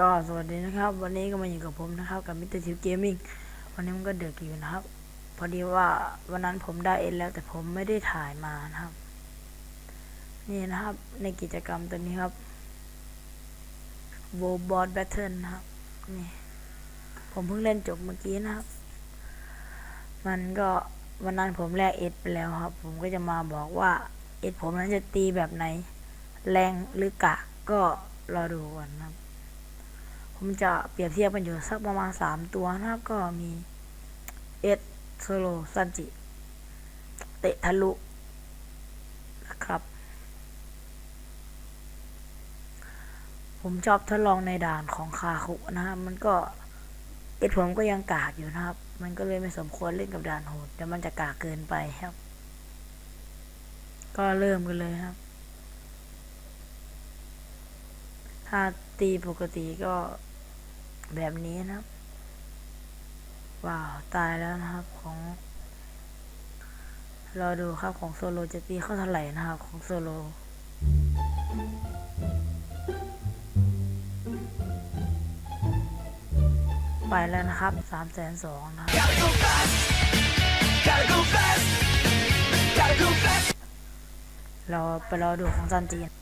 ก็สวัสดีนะครับ วันนี้ก็มาอยู่กับผมนะครับ กับมิสเตอร์ทิวเกมมิ่งวันนี้มันก็เดือดอยู่นะครับ พอดีว่าวันนั้นผมได้เอ็นแล้วแต่ผมไม่ได้ถ่ายมานะครับ นี่นะครับในกิจกรรมตัวนี้ครับ w o r b o a r d Battle นะครับนี่ผมเพิ่งเล่นจบเมื่อกี้นะครับ มันก็วันนั้นผมแลกเอ็ดไปแล้วครับ ผมก็จะมาบอกว่าเอ็ดผมนั้นจะตีแบบไหน แรงหรือกะก็รอดูก่อนนะครับ ผมจะเปรียบเทียบกันอยู่สักประมาณสามตัวนะครับก็มีเอ็ดโซโลซันจิ เตะทะลุนะครับ ผมชอบทดลองในด่านของคาคุนะครับ มันก็เอ็ดผมก็ยังกากอยู่นะครับ มันก็เลยไม่สมควรเล่นกับด่านโหดเดี๋ยวมันจะกากเกินไปครับ ก็เริ่มกันเลยครับ ถ้าตีปกติก็ แบบนี้นะครับ ว้าว ตายแล้วนะครับของรอดูครับของโซโลจะตีเข้าเท่าไหร่นะครับ ของโซโลไปแล้วนะครับสามแสนสองนะครับเราไปรอดูของซันจีน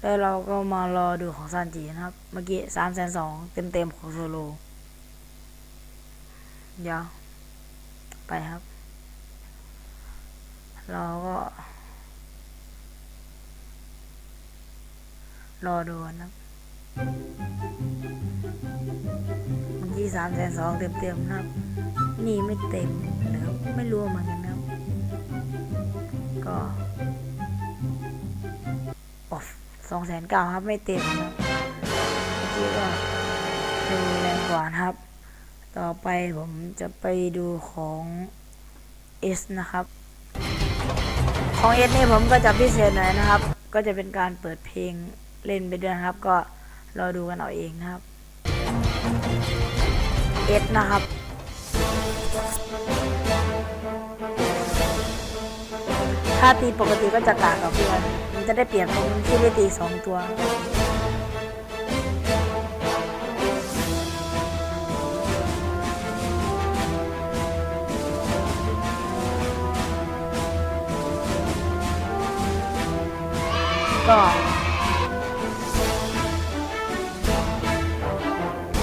แล้วเราก็มารอดูของซันจีนะครับ เมื่อกี้สามแสนสองเต็มเต็มๆของโซโลเดี๋ยวไปครับ เราก็ รอดูนะครับเมื่อกี้สามแสนสองเต็มเต็มๆนะครับ นี่ไม่เต็มหรือไม่รู้เหมือนกันนะครับ ก็ สองแสนเก้าครับไม่เต็มครับเมื่อกี้ก็ดูแรงกว่านะครับ ต่อไปผมจะไปดูของ S นะครับ ของ S นี่ผมก็จะพิเศษหน่อยนะครับ ก็จะเป็นการเปิดเพลงเล่นไปด้วยครับ ก็รอดูกันเอาเองนะครับ S นะครับถ้าตีปกติก็จะกากกับเพื่อน จะได้เปรียบตรงที่ได้ตีสองตัว ก็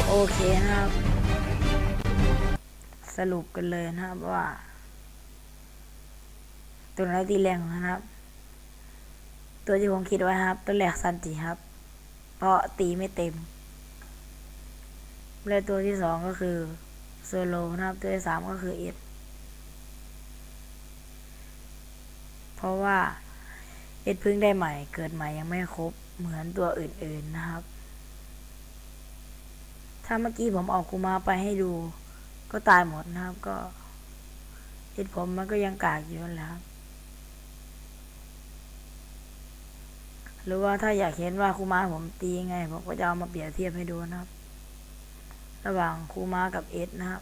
โอเคนะครับสรุปกันเลยนะครับว่า ตัวไหนตีแรงกว่ากันครับ ตัวที่ผมคิดไว้ครับ ตัวแรกซันจิครับ เพราะตีไม่เต็ม และตัวที่สองก็คือโซโลนะครับ ตัวที่สามก็คือเอ็ดเพราะว่าเอ็ดพิ่งได้ใหม่เกิดใหม่ยังไม่ครบเหมือนตัวอื่นๆนะครับ ถ้าเมื่อกี้ผมเอาคูมาไปให้ดู ก็ตายหมดนะครับก็เอ็ดผมมันก็ยังกากอยู่นั่นแหละครับ หรือว่าถ้าอยากเห็นว่าครูมาผมตียังไงผมก็จะเอามาเปรียบเทียบให้ดูนะครับ ระหว่างครูมากับเอสนะครับ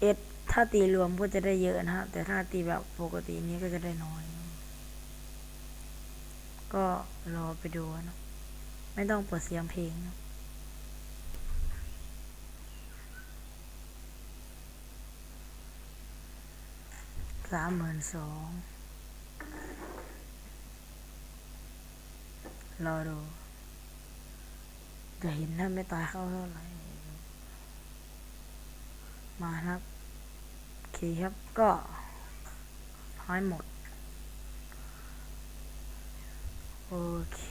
เอสถ้าตีรวมก็จะได้เยอะนะครับแต่ถ้าตีแบบปกตินี้ก็จะได้น้อย ก็รอไปดูนะ ไม่ต้องเปิดเสียงเพลงนะสามหมื่นสอง รอดู จะเห็นถ้าไม่ตายเข้าเท่าไหร่ มาครับโอเคครับก็ท้ายหมด โอเค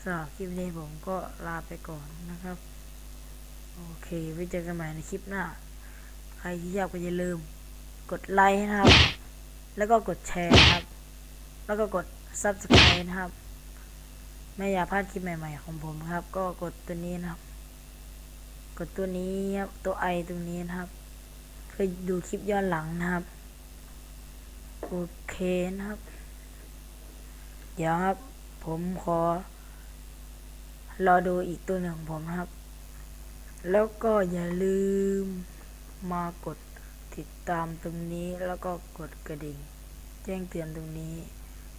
สำหรับคลิปนี้ผมก็ลาไปก่อนนะครับ โอเค ไว้เจอกันใหม่ในคลิปหน้า ใครที่ชอบก็อย่าลืม กดไลค์นะครับ แล้วก็กดแชร์ครับ แล้วก็กด subscribe นะครับ ไม่อยากพลาดคลิปใหม่ ๆ ของผมครับ ก็กดตัวนี้นะครับ กดตัวนี้ครับตัวไอตรงนี้นะครับเพื่อดูคลิปย้อนหลังนะครับโอเคนะครับ เดี๋ยวครับ ผมขอ รอดูอีกตัวหนึ่งของผมนะครับ แล้วก็อย่าลืมมากดติดตามตรงนี้แล้วก็กดกระดิ่ง แจ้งเตือนตรงนี้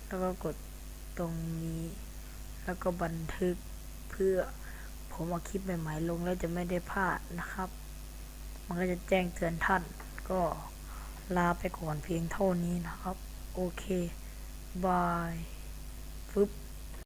แล้วก็กดตรงนี้ แล้วก็บันทึกเพื่อผมเอาคลิปใหม่ๆลงแล้วจะไม่ได้พลาดนะครับ มันก็จะแจ้งเตือนท่าน ก็ลาไปก่อนเพียงเท่านี้นะครับ โอเค บายฟึบ